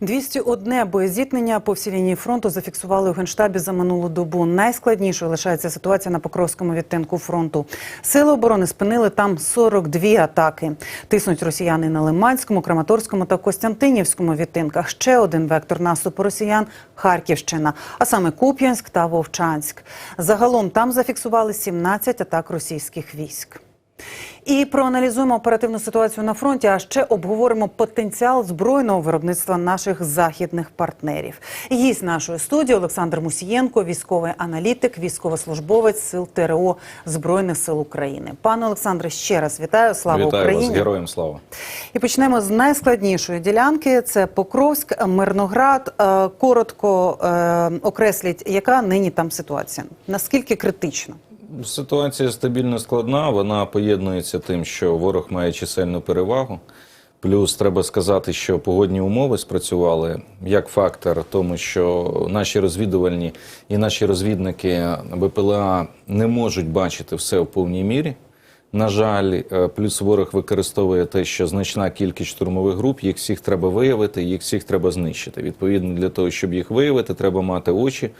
201 боєзіткнення по всій лінії фронту зафіксували у генштабі за минулу добу. Найскладнішою лишається ситуація на Покровському відтинку фронту. Сили оборони спинили там 42 атаки. Тиснуть росіяни на Лиманському, Краматорському та Костянтинівському відтинках. Ще один вектор наступу росіян Харківщина, а саме Куп'янськ та Вовчанськ. Загалом там зафіксували 17 атак російських військ. І проаналізуємо оперативну ситуацію на фронті. А ще обговоримо потенціал збройного виробництва наших західних партнерів. Гість нашої студії Олександр Мусієнко, військовий аналітик, військовослужбовець сил ТРО Збройних сил України. Пане Олександре, ще раз вітаю. Слава Вітаю Україні! вас, героям слава. І почнемо з найскладнішої ділянки. Це Покровськ, Мирноград. Е, Коротко е, окресліть, яка нині там ситуація? Наскільки критична? Ситуація стабільно складна. Вона поєднується тим, що ворог має чисельну перевагу. Плюс треба сказати, що погодні умови спрацювали як фактор, тому що наші розвідувальні і наші розвідники БПЛА не можуть бачити все в повній мірі. На жаль, е, плюс ворог використовує те, що значна кількість штурмових груп, їх всіх треба виявити, їх всіх треба знищити. Відповідно, для того, щоб їх виявити, треба мати очі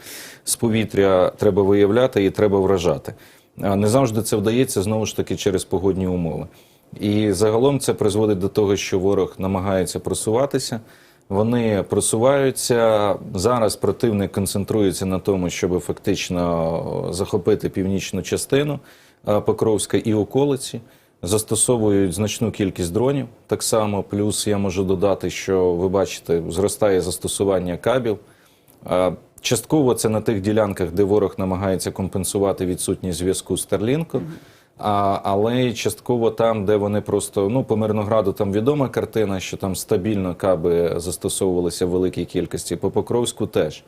з повітря, треба виявляти і треба вражати. Не завжди це вдається знову ж таки через погодні умови. І загалом це призводить до того, що ворог намагається просуватися. Вони просуваються зараз. Противник концентрується на тому, щоб фактично захопити північну частину Покровська і околиці. Застосовують значну кількість дронів. Так само, плюс я можу додати, що ви бачите, зростає застосування кабів. Частково це на тих ділянках, де ворог намагається компенсувати відсутність зв'язку з Старлінком. А, але частково там, де вони просто ну по Мирнограду там відома картина, що там стабільно каби застосовувалися в великій кількості. По Покровську теж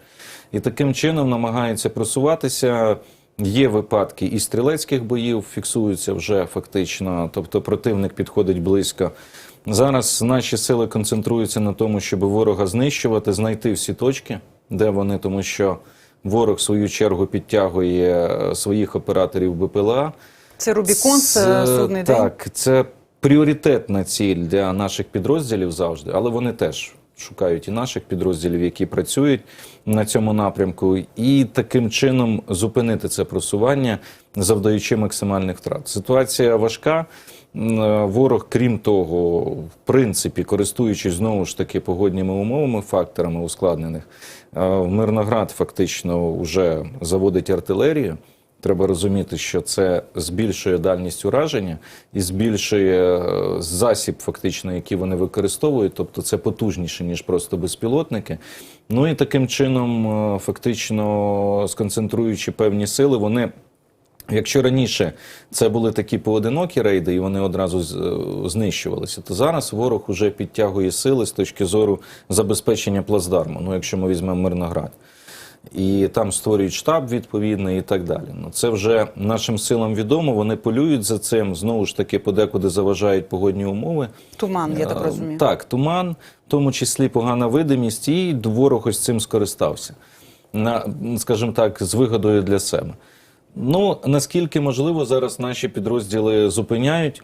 і таким чином намагаються просуватися. Є випадки і стрілецьких боїв, фіксуються вже фактично, тобто противник підходить близько. Зараз наші сили концентруються на тому, щоб ворога знищувати, знайти всі точки, де вони, тому що ворог в свою чергу підтягує е, своїх операторів БПЛА. Це Рубікон, це судний день. Так, це пріоритетна ціль для наших підрозділів завжди, але вони теж шукають і наших підрозділів, які працюють на цьому напрямку, і таким чином зупинити це просування, завдаючи максимальних втрат. Ситуація важка. Е, Ворог, крім того, в принципі, користуючись знову ж таки погодніми умовами, факторами ускладнених, е, в Мирноград фактично вже заводить артилерію. Треба розуміти, що це збільшує дальність ураження і збільшує е, засіб, фактично, який вони використовують, тобто це потужніше, ніж просто безпілотники. Ну і таким чином, е, фактично, сконцентруючи певні сили, вони. Якщо раніше це були такі поодинокі рейди, і вони одразу е, знищувалися, то зараз ворог уже підтягує сили з точки зору забезпечення плацдарму. Ну, якщо ми візьмемо Мирноград і там створюють штаб відповідний і так далі. Ну це вже нашим силам відомо. Вони полюють за цим. Знову ж таки, подекуди заважають погодні умови. Туман, я так Е, розумію. Так, туман, в тому числі погана видимість, і ворог ось цим скористався. На, скажімо так, з вигодою для себе. Ну, наскільки можливо, зараз наші підрозділи зупиняють.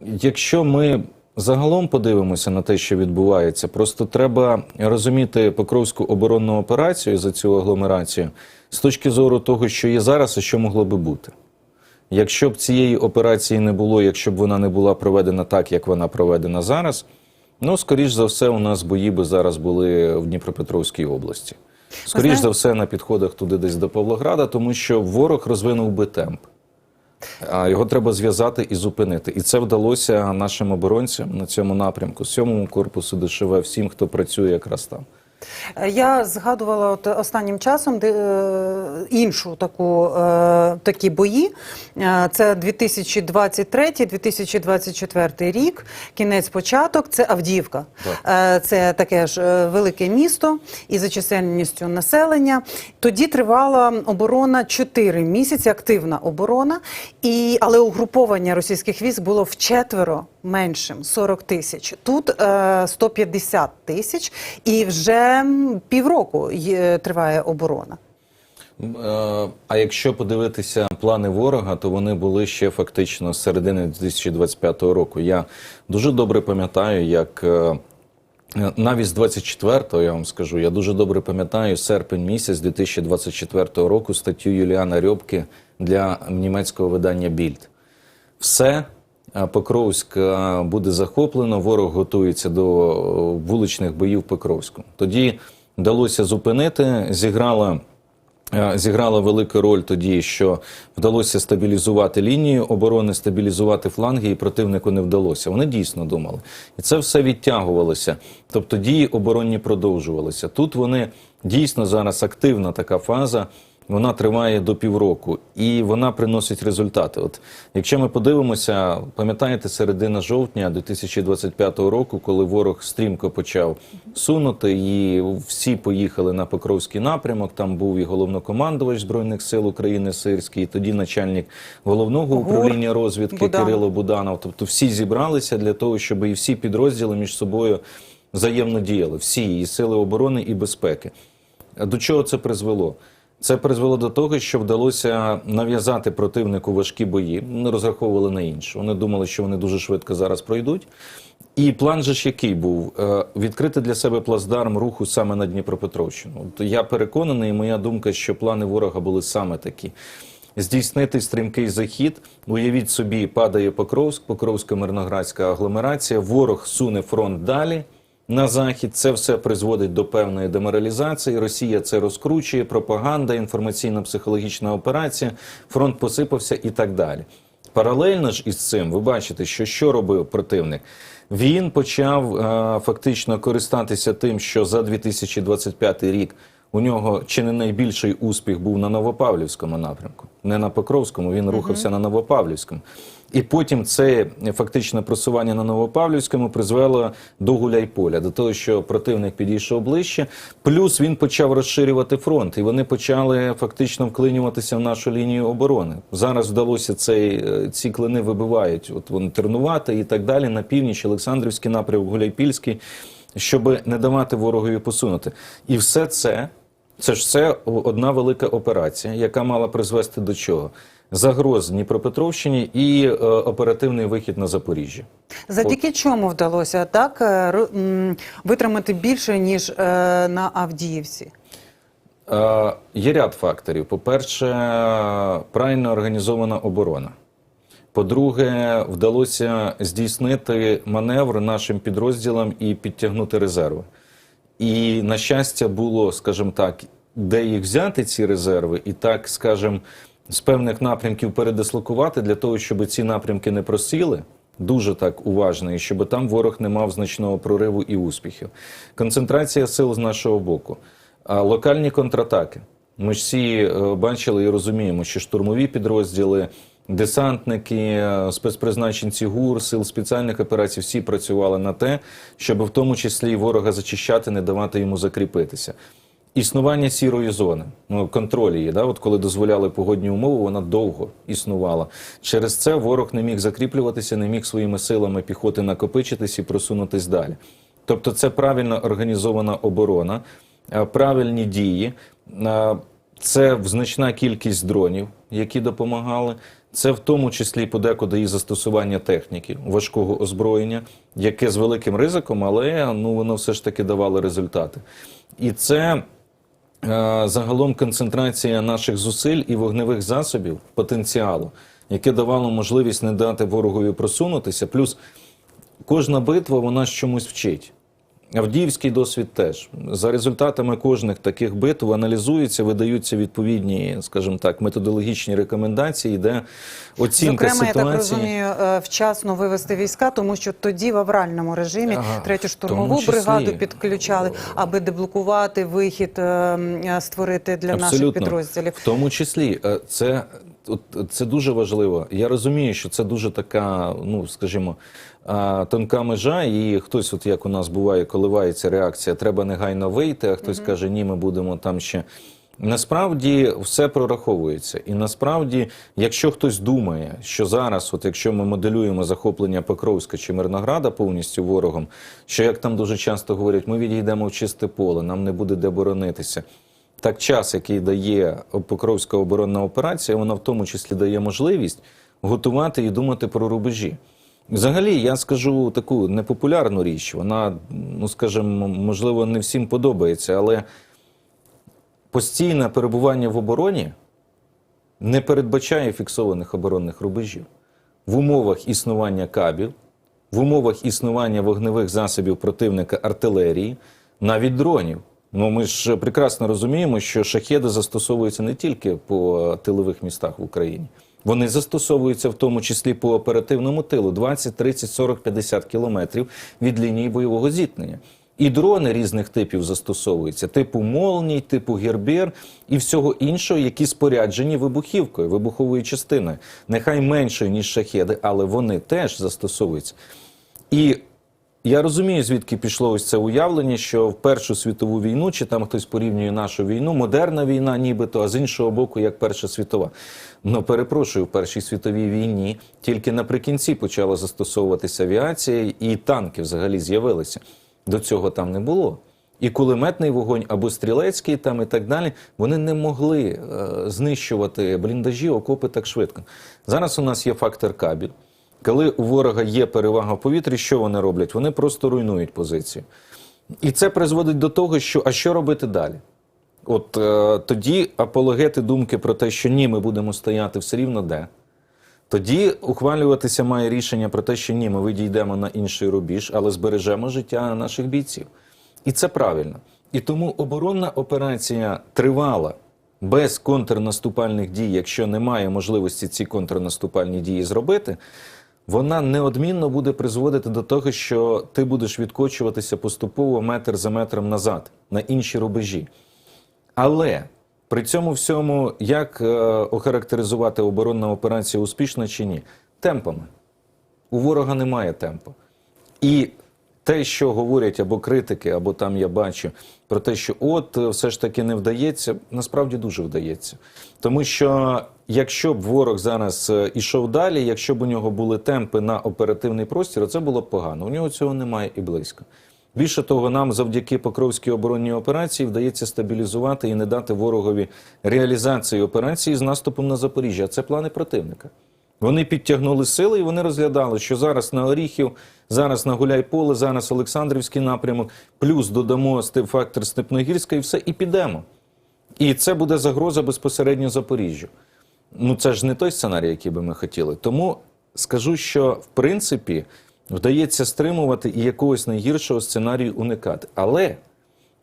Якщо ми загалом подивимося на те, що відбувається, просто треба розуміти Покровську оборонну операцію за цю агломерацію з точки зору того, що є зараз, і що могло би бути. Якщо б цієї операції не було, якщо б вона не була проведена так, як вона проведена зараз, ну, скоріш за все, у нас бої би зараз були в Дніпропетровській області. Скоріш за все, на підходах туди десь до Павлограда, тому що ворог розвинув би темп. А його треба зв'язати і зупинити. І це вдалося нашим оборонцям на цьому напрямку, сьомому корпусу ДШВ, всім, хто працює якраз там. Е, Я згадувала от останнім часом де, е, іншу таку е, такі бої. Е, Це 2023-2024 рік, кінець початок. Це Авдіївка. Е, Це таке ж е, велике місто і за чисельністю населення. Тоді тривала оборона 4 місяці, активна оборона, і але угруповання російських військ було вчетверо меншим 40 тисяч. Тут е, 150 тисяч, і вже м, півроку триває оборона. Е, А якщо подивитися плани ворога, то вони були ще фактично з середини 2025 року. Я дуже добре пам'ятаю, як е, Навіть з 24-го, я вам скажу, я дуже добре пам'ятаю серпень місяць 2024 року статтю Юліана Рьобки для німецького видання Більд. Все, Покровськ е, буде захоплено, ворог готується до е, вуличних боїв Покровську. Тоді вдалося зупинити, зіграла. Е, Зіграла велику роль тоді, що вдалося стабілізувати лінію оборони, стабілізувати фланги, і противнику не вдалося. Вони дійсно думали. І це все відтягувалося. Тобто дії оборонні продовжувалися. Тут вони дійсно зараз активна така фаза. Вона триває до півроку і вона приносить результати. От якщо ми подивимося, пам'ятаєте, середина жовтня 2025 року, коли ворог стрімко почав сунути, і всі поїхали на Покровський напрямок. Там був і головнокомандувач збройних сил України Сирський, і тоді начальник головного управління розвідки Буданов. Кирило Буданов. Тобто всі зібралися для того, щоб і всі підрозділи між собою взаємно діяли. Всі і сили оборони і безпеки. До чого це призвело? Це призвело до того, що вдалося нав'язати противнику важкі бої. Не розраховували на інше. Вони думали, що вони дуже швидко зараз пройдуть. І план же ж який був Е, відкрити для себе плацдарм руху саме на Дніпропетровщину. Я переконаний, і моя думка, що плани ворога були саме такі. Здійснити стрімкий захід. Уявіть собі, падає Покровськ, Покровська мирноградська агломерація. Ворог суне фронт далі на захід. Це все призводить до певної деморалізації. Росія це розкручує, пропаганда, інформаційно-психологічна операція. Фронт посипався і так далі. Паралельно ж із цим, ви бачите, що що робив противник. Він почав е, фактично користатися тим, що за 2025 рік у нього чи не найбільший успіх був на Новопавлівському напрямку, не на Покровському. Він рухався на Новопавлівському. І потім це фактичне просування на Новопавлівському призвело до гуляйполя, до того, що противник підійшов ближче. Плюс він почав розширювати фронт, і вони почали фактично вклинюватися в нашу лінію оборони. Зараз вдалося цей, е, ці клини вибивають. От вони тренувати і так далі на північ, Олександрівський напрямок, Гуляйпільський, щоб не давати ворогові посунути. І все це. Це ж все одна велика операція, яка мала призвести до чого? Загроз Дніпропетровщині і е, оперативний вихід на Запоріжжя. Завдяки чому вдалося так е, витримати більше ніж е, на Авдіївці? Е, є ряд факторів. По-перше, правильно організована оборона. По-друге, вдалося здійснити маневр нашим підрозділам і підтягнути резерви. І на щастя, було, скажімо так, де їх взяти, ці резерви, і так, скажімо, з певних напрямків передислокувати для того, щоб ці напрямки не просіли. Дуже так уважно, і щоб там ворог не мав значного прориву і успіхів. Концентрація сил з нашого боку, а локальні контратаки. Ми ж всі е, бачили і розуміємо, що штурмові підрозділи, десантники, е, спецпризначенці ГУР, сил спеціальних операцій всі працювали на те, щоб в тому числі ворога зачищати, не давати йому закріпитися. Існування сірої зони, ну контроль її, да, от коли дозволяли погодні умови, вона довго існувала. Через це ворог не міг закріплюватися, не міг своїми силами піхоти накопичитись і просунутись далі. Тобто, це правильно організована оборона, е, правильні дії. е, Це значна кількість дронів, які допомагали. Це в тому числі подекуди і застосування техніки, важкого озброєння, яке з великим ризиком, але ну воно все ж таки давало результати. І це е, загалом концентрація наших зусиль і вогневих засобів, потенціалу, яке давало можливість не дати ворогові просунутися. Плюс кожна битва вона чомусь вчить. Авдіївський досвід теж за результатами кожних таких битв аналізуються, видаються відповідні, скажімо так, методологічні рекомендації, де оцінка Зокрема, я так розумію, е, вчасно вивести війська, тому що тоді в авральному режимі Ага, третю штурмову числі. бригаду підключали, аби деблокувати вихід, е, е, створити для наших підрозділів. В тому числі, це, от, це дуже важливо. Я розумію, що це дуже така, ну скажімо, тонка межа, і хтось, от як у нас буває, коливається реакція, треба негайно вийти, а хтось каже, ні, ми будемо там ще. Насправді все прораховується, і насправді, якщо хтось думає, що зараз, от якщо ми моделюємо захоплення Покровська чи Мирнограда повністю ворогом, що як там дуже часто говорять, ми відійдемо в чисте поле, нам не буде де боронитися. Так, час, який дає Покровська оборонна операція, вона в тому числі дає можливість готувати і думати про рубежі. Взагалі, я скажу таку непопулярну річ. Вона, ну скажімо, можливо, не всім подобається, але постійне перебування в обороні не передбачає фіксованих оборонних рубежів. В умовах існування кабів, в умовах існування вогневих засобів противника артилерії, навіть дронів. Ну, ми ж прекрасно розуміємо, що шахеди застосовуються не тільки по тилових містах в Україні. Вони застосовуються в тому числі по оперативному тилу 20, 30, 40, 50 кілометрів від лінії бойового зіткнення. І дрони різних типів застосовуються, типу молній, типу гербер і всього іншого, які споряджені вибухівкою, вибуховою частиною. Нехай меншою, ніж шахеди, але вони теж застосовуються. І я розумію, звідки пішло ось це уявлення, що в Першу світову війну, чи там хтось порівнює нашу війну, модерна війна, нібито, а з іншого боку, як Перша світова. Ну, перепрошую, в Першій світовій війні тільки наприкінці почала застосовуватися авіація, і танки взагалі з'явилися. До цього там не було. І кулеметний вогонь або стрілецький там і так далі, вони не могли е, знищувати бліндажі, окопи так швидко. Зараз у нас є фактор кабів. Коли у ворога є перевага в повітрі, що вони роблять? Вони просто руйнують позицію. І це призводить до того, що а що робити далі? От е, тоді апологети думки про те, що ні, ми будемо стояти все рівно де. Тоді ухвалюватися має рішення про те, що ні, ми відійдемо на інший рубіж, але збережемо життя наших бійців. І це правильно. І тому оборонна операція тривала без контрнаступальних дій, якщо немає можливості ці контрнаступальні дії зробити, вона неодмінно буде призводити до того, що ти будеш відкочуватися поступово метр за метром назад на інші рубежі. Але при цьому всьому, як е, охарактеризувати оборонна операція успішна чи ні? Темпами. У ворога немає темпу. І те, що говорять або критики, або там я бачу про те, що от е, все ж таки не вдається, насправді дуже вдається. Тому що якщо б ворог зараз е, ішов далі, якщо б у нього були темпи на оперативний простір, це було б погано. У нього цього немає і близько. Більше того, нам завдяки Покровській оборонній операції вдається стабілізувати і не дати ворогові реалізації операції з наступом на Запоріжжя. Це плани противника. Вони підтягнули сили і вони розглядали, що зараз на Оріхів, зараз на Гуляйполе, зараз Олександрівський напрямок, плюс додамо фактор Степногірська і все, і підемо. І це буде загроза безпосередньо Запоріжжю. Ну це ж не той сценарій, який би ми хотіли. Тому скажу, що в принципі вдається стримувати і якогось найгіршого сценарію уникати. Але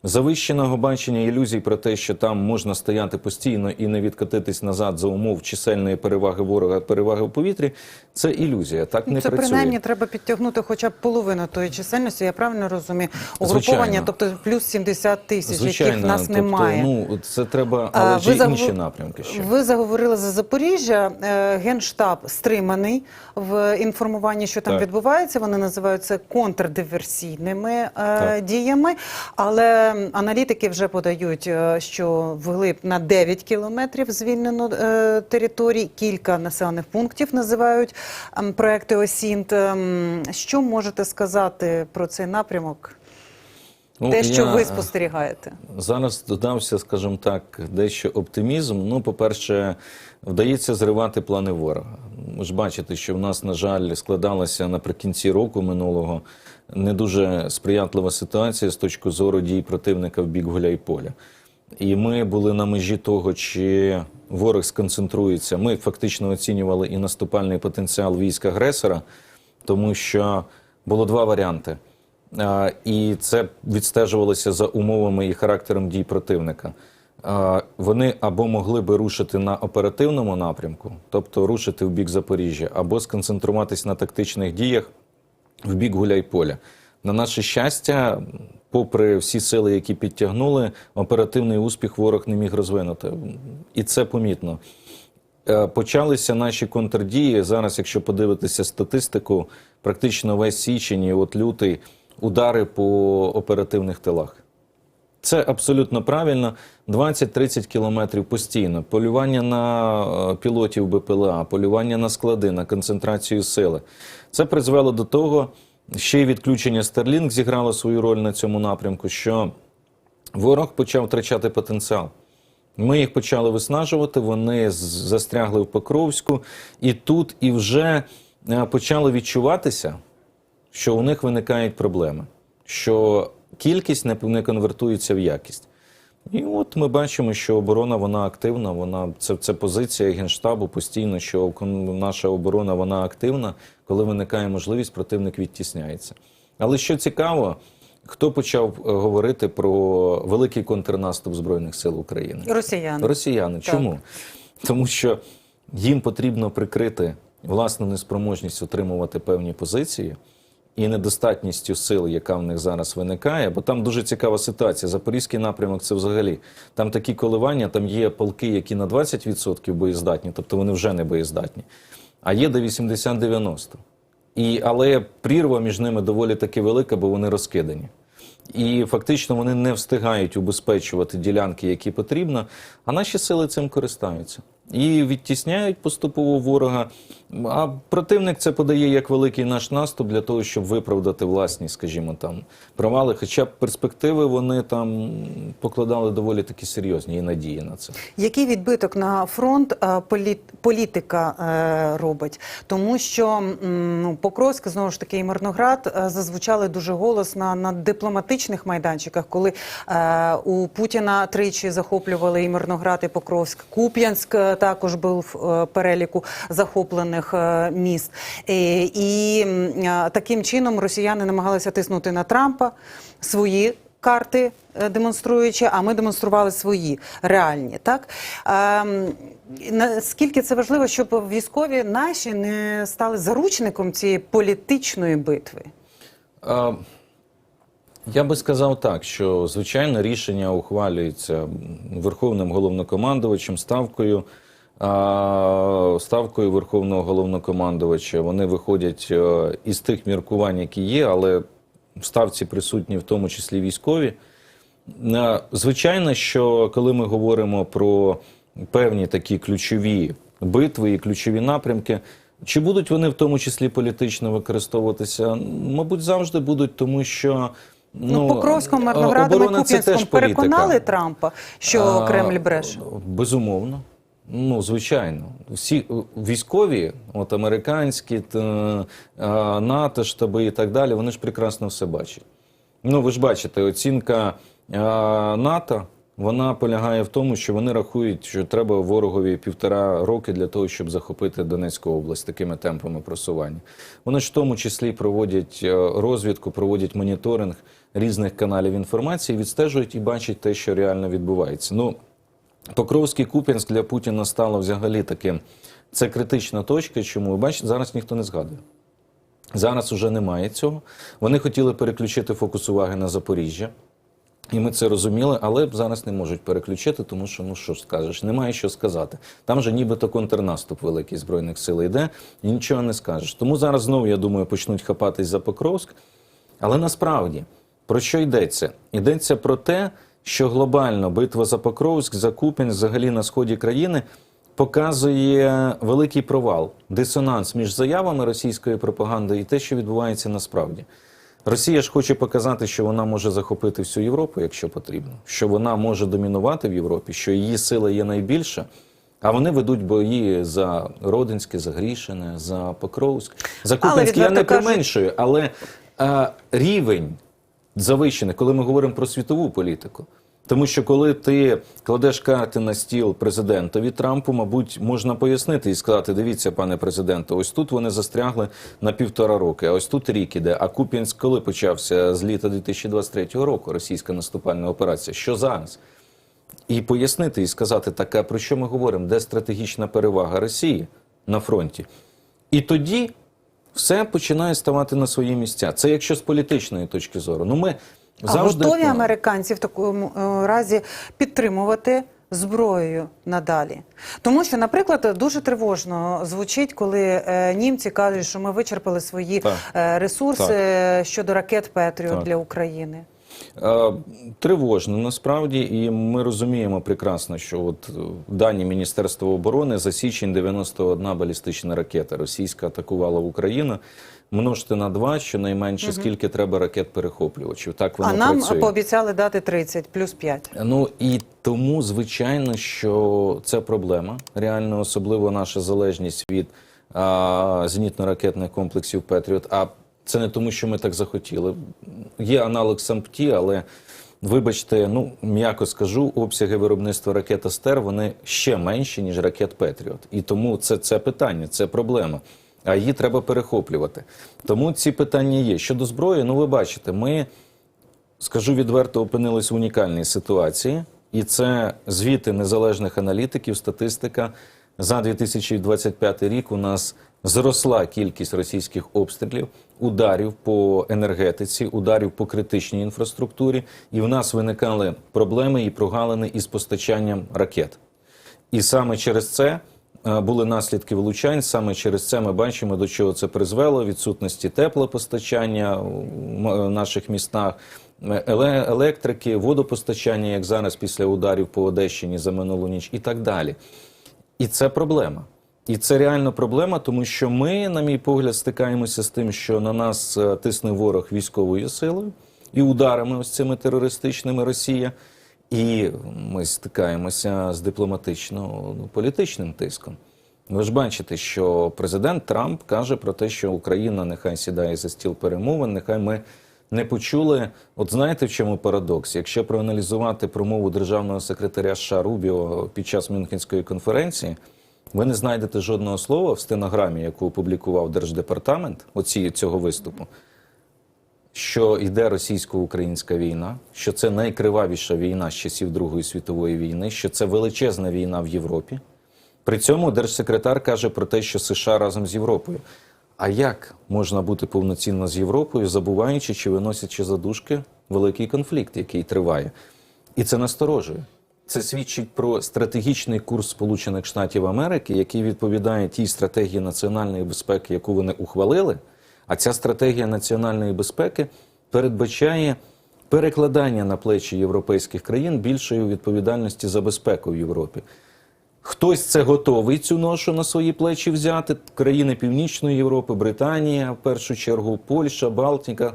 завищеного бачення ілюзій про те, що там можна стояти постійно і не відкотитись назад за умов чисельної переваги ворога, переваги в повітрі, це ілюзія. Так не це працює. принаймні треба підтягнути хоча б половину тої чисельності. Я правильно розумію? Угруповання, тобто плюс 70 тисяч, Звичайно, яких в нас тобто, немає. Ну це треба, але ж загов- інші напрямки ще. Ви заговорили за Запоріжжя. Е, Генштаб стриманий в інформуванні, що там Так. відбувається. Вони називають це контрдиверсійними е, Так. діями. Але аналітики вже подають, е, що вглиб на 9 кілометрів звільнено е, територій. Кілька населених пунктів називають ем, проекти ОСІНТ. Ем, Що можете сказати про цей напрямок? Ну, Те, що ви е, спостерігаєте. Зараз додався, скажімо так, дещо оптимізм. Ну, по-перше, вдається зривати плани ворога. Ви ж бачите, що в нас, на жаль, складалася наприкінці року минулого не дуже сприятлива ситуація з точки зору дій противника в бік Гуляйполя. І ми були на межі того, чи ворог сконцентрується. Ми фактично оцінювали і наступальний потенціал військ агресора, тому що було два варіанти. І це відстежувалося за умовами і характером дій противника. Вони або могли би рушити на оперативному напрямку, тобто рушити в бік Запоріжжя, або сконцентруватись на тактичних діях в бік Гуляйполя. На наше щастя, попри всі сили, які підтягнули, оперативний успіх ворог не міг розвинути. І це помітно. Е, Почалися наші контрдії. Зараз, якщо подивитися статистику, практично весь січень от лютий удари по оперативних тилах. Це абсолютно правильно. 20-30 кілометрів постійно. Полювання на е, пілотів БПЛА, полювання на склади, на концентрацію сили. Це призвело до того, ще й відключення Starlink зіграло свою роль на цьому напрямку, що ворог почав втрачати потенціал. Ми їх почали виснажувати, вони застрягли в Покровську, і тут і вже е, почало відчуватися, що у них виникають проблеми, що кількість не, не конвертується в якість. І от ми бачимо, що оборона вона активна. Вона це, це позиція генштабу постійно, що наша оборона вона активна. Коли виникає можливість, противник відтісняється. Але що цікаво, хто почав е, говорити про великий контрнаступ збройних сил України? Росіяни. Росіяни. Чому? Тому що їм потрібно прикрити власну неспроможність утримувати певні позиції і недостатністю сил, яка в них зараз виникає. Бо там дуже цікава ситуація. Запорізький напрямок це взагалі там такі коливання, там є полки, які на 20% боєздатні, тобто вони вже не боєздатні, а є до 80-90%. І, але прірва між ними доволі таки велика, бо вони розкидані. І фактично вони не встигають убезпечувати ділянки, які потрібно, а наші сили цим користаються. І відтісняють поступово ворога. А противник це подає як великий наш наступ для того, щоб виправдати власні, скажімо, там провали. Хоча б перспективи вони там покладали доволі такі серйозні і надії на це. Який відбиток на фронт е, політ, політика е, робить? Тому що ну, Покровськ, знову ж таки, і Мирноград е, зазвучали дуже голосно на дипломатичних майданчиках, коли у Путіна тричі захоплювали і Мирноград, і Покровськ. Куп'янськ також був в переліку захоплених е, міст. Е, і е, таким чином росіяни намагалися тиснути на Трампа свої карти е, демонструючи, а ми демонстрували свої реальні. Так ем, наскільки це важливо, щоб військові наші не стали заручником цієї політичної битви? А, Я би сказав так, що звичайно рішення ухвалюється Верховним головнокомандувачем ставкою. а, Ставкою Верховного головнокомандувача вони виходять е, із тих міркувань, які є, але в ставці присутні в тому числі військові. Е, Звичайно, що коли ми говоримо про певні такі ключові битви і ключові напрямки, чи будуть вони в тому числі політично використовуватися? Мабуть, завжди будуть, тому що Ну, Покровськом, Мирноградом і оборона це політика. переконали Трампа, що А, Кремль бреше. Безумовно. Ну, звичайно, всі е, військові, от американські, та, е, НАТО, штаби і так далі, вони ж прекрасно все бачать. Ну, ви ж бачите, оцінка е, НАТО, вона полягає в тому, що вони рахують, що треба ворогові півтора роки для того, щоб захопити Донецьку область такими темпами просування. Вони ж в тому числі проводять розвідку, проводять моніторинг різних каналів інформації, відстежують і бачать те, що реально відбувається. Ну, Покровський Куп'янськ для Путіна стало взагалі таким. Це критична точка. Чому ви бачите, зараз ніхто не згадує. Зараз уже немає цього. Вони хотіли переключити фокус уваги на Запоріжжя. І ми це розуміли, але зараз не можуть переключити, тому що ну що скажеш, немає що сказати. Там же нібито контрнаступ великий збройних сил йде, і нічого не скажеш. Тому зараз знову, я думаю, почнуть хапатись за Покровськ. Але насправді про що йдеться? Йдеться про те, що глобально битва за Покровськ, за Купінськ, взагалі на сході країни показує великий провал, дисонанс між заявами російської пропаганди і те, що відбувається насправді. Росія ж хоче показати, що вона може захопити всю Європу, якщо потрібно, що вона може домінувати в Європі, що її сила є найбільша. А вони ведуть бої за Родинське, за Грішине, за Покровськ. За Але, Купінськ я не применшую, але е, рівень завищений, коли ми говоримо про світову політику. Тому що коли ти кладеш карти на стіл президентові Трампу, мабуть, можна пояснити і сказати: дивіться, пане президенте, ось тут вони застрягли на півтора роки, а ось тут рік іде. А Куп'янськ коли почався з літа 2023 року, російська наступальна операція. Що зараз? І пояснити і сказати таке, про що ми говоримо, де стратегічна перевага Росії на фронті. І тоді все починає ставати на свої місця. Це якщо з політичної точки зору. Ну ми А завжди готові американці в такому е, разі підтримувати зброєю надалі? Тому що, наприклад, дуже тривожно звучить, коли е, німці кажуть, що ми вичерпали свої Так. е, ресурси щодо ракет Петріот Так. для України. Е, Тривожно насправді, і ми розуміємо прекрасно, що от е, дані Міністерства оборони за січень 91 балістична ракета російська атакувала Україну. Множте на два, щонайменше, скільки треба ракет перехоплювачів. Так воно а нам працює. пообіцяли дати 30 плюс 5. Ну і тому, звичайно, що це проблема. Реально, особливо наша залежність від а, зенітно-ракетних комплексів Петріот. А це не тому, що ми так захотіли. Є аналог САМПТІ, але вибачте, ну м'яко скажу, обсяги виробництва ракет Астер вони ще менші, ніж ракет Петріот. І тому це, це питання, це проблема. А її треба перехоплювати. Тому ці питання є. Щодо зброї, ну ви бачите, ми скажу відверто, опинились в унікальній ситуації, і це звіти незалежних аналітиків, статистика. За 2025 рік у нас зросла кількість російських обстрілів, ударів по енергетиці, ударів по критичній інфраструктурі, і в нас виникали проблеми і прогалини із постачанням ракет. І саме через це е, були наслідки влучань. Саме через це ми бачимо, до чого це призвело: відсутності теплопостачання в наших містах, е, електрики, водопостачання, як зараз після ударів по Одещині за минулу ніч, і так далі. І це проблема. І це реально проблема, тому що ми, на мій погляд, стикаємося з тим, що на нас е, тисне ворог військовою силою і ударами ось цими терористичними Росія. І ми стикаємося з дипломатично ну, тиском. Ви ж бачите, що президент Трамп каже про те, що Україна нехай сідає за стіл перемовин, нехай ми не почули. От знаєте, в чому парадокс? Якщо проаналізувати промову державного секретаря США Рубіо під час Мюнхенської конференції, ви не знайдете жодного слова в стенограмі, яку опублікував Держдепартамент оці цього виступу, що йде російсько-українська війна, що це найкривавіша війна з часів Другої світової війни, що це величезна війна в Європі. При цьому держсекретар каже про те, що США разом з Європою. А як можна бути повноцінно з Європою, забуваючи чи виносячи задушки великий конфлікт, який триває? І це насторожує. Це свідчить про стратегічний курс Сполучених Штатів Америки, який відповідає тій стратегії національної безпеки, яку вони ухвалили. А ця стратегія національної безпеки передбачає перекладання на плечі європейських країн більшої відповідальності за безпеку в Європі. Хтось це готовий цю ношу на свої плечі взяти. Країни Північної Європи, Британія, в першу чергу, Польща, Балтика.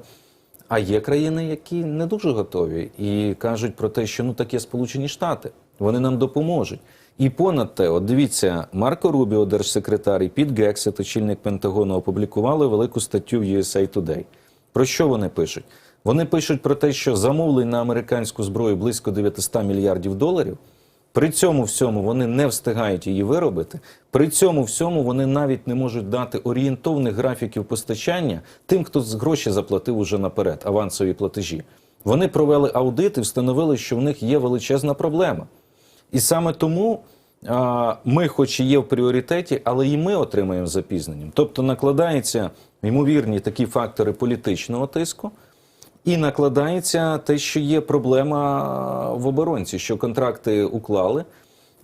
А є країни, які не дуже готові і кажуть про те, що ну таке Сполучені Штати, вони нам допоможуть. І понад те, от дивіться, Марко Рубіо, держсекретар, і Піт Гексет, очільник Пентагону, опублікували велику статтю в USA Today. Про що вони пишуть? Вони пишуть про те, що замовлень на американську зброю близько 900 мільярдів доларів. При цьому всьому вони не встигають її виробити. При цьому всьому вони навіть не можуть дати орієнтовних графіків постачання тим, хто з гроші заплатив уже наперед, авансові платежі. Вони провели аудит і встановили, що в них є величезна проблема. І саме тому а, ми, хоч і є в пріоритеті, але і ми отримаємо запізненням. Тобто накладаються ймовірні такі фактори політичного тиску. І накладається те, що є проблема в оборонці, що контракти уклали,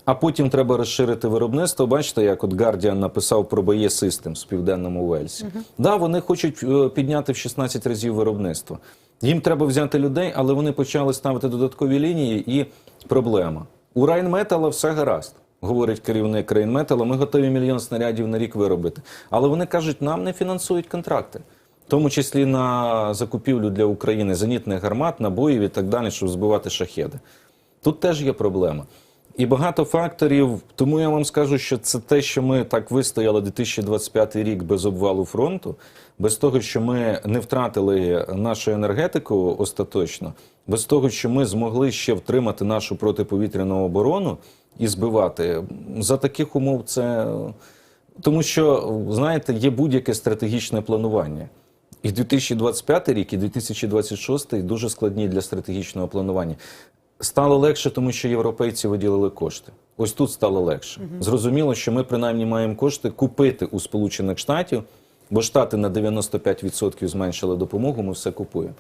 а потім треба розширити виробництво. Бачите, як от Guardian написав про BAE Systems в південному Уельсі. Да, вони хочуть е, підняти в 16 разів виробництво. Їм треба взяти людей, але вони почали ставити додаткові лінії, і проблема. У Райнметала все гаразд. Говорить керівник Рейнметала, ми готові мільйон снарядів на рік виробити. Але вони кажуть, нам не фінансують контракти в тому числі на закупівлю для України зенітних гармат, набоїв і так далі, щоб збивати шахеди. Тут теж є проблема. І багато факторів, тому я вам скажу, що це те, що ми так вистояли 2025 рік без обвалу фронту, без того, що ми не втратили нашу енергетику остаточно, без того, що ми змогли ще втримати нашу протиповітряну оборону і збивати. За таких умов це тому, що знаєте, є будь-яке стратегічне планування. І 2025 рік, і 2026 дуже складні для стратегічного планування. Стало легше, тому що європейці виділили кошти. Ось тут стало легше. Зрозуміло, що ми принаймні маємо кошти купити у Сполучених Штатів, бо Штати на 95% зменшили допомогу, ми все купуємо.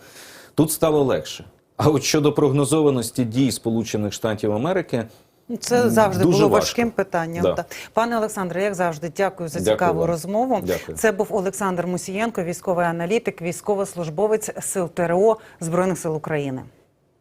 Тут стало легше. А от щодо прогнозованості дій Сполучених Штатів Америки, Це завжди Дуже було важко. важким питанням. Да. Пане Олександре, як завжди, дякую за Дякую цікаву вам. розмову. Дякую. Це був Олександр Мусієнко, військовий аналітик, військовослужбовець сил ТРО Збройних сил України.